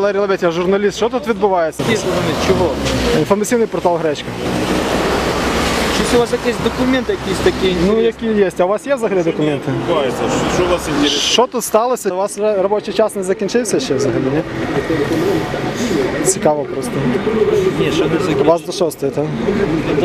Валерій Лебедь, журналіст. Що тут відбувається? Який журналіст? Чого? Інформаційний портал Гречка. Щось у вас якийсь документ якийсь такий? Ну, які є. А у вас є взагалі документи? Що, що вас інтересує? Що тут сталося? У вас робочий час не закінчився ще взагалі, ні? Цікаво просто. Ні, що не У вас до шостої, так?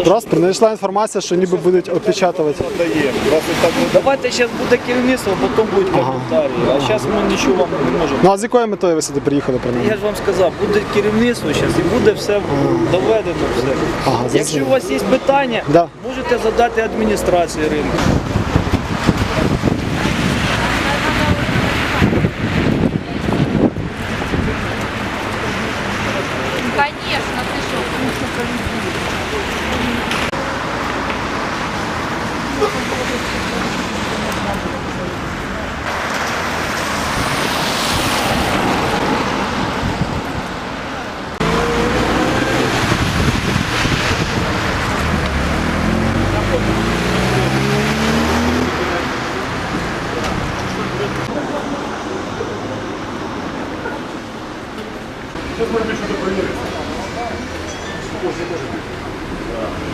Просто надійшла інформація, що ніби будуть опечатувати. Дає. Просто так не Давайте зараз буде керівництво, потім будуть коментарі. А зараз ми нічого вам не можемо. Ну а з якою метою ви сюди приїхали Я принаймні? ж вам сказав, буде керівництво зараз і буде все доведено. Все. Ага, Якщо зрозуміло. у вас є питання, Да. можете задати адміністрації ринку. Конечно, Сейчас мы пишем до проверки. Позже может быть. Да.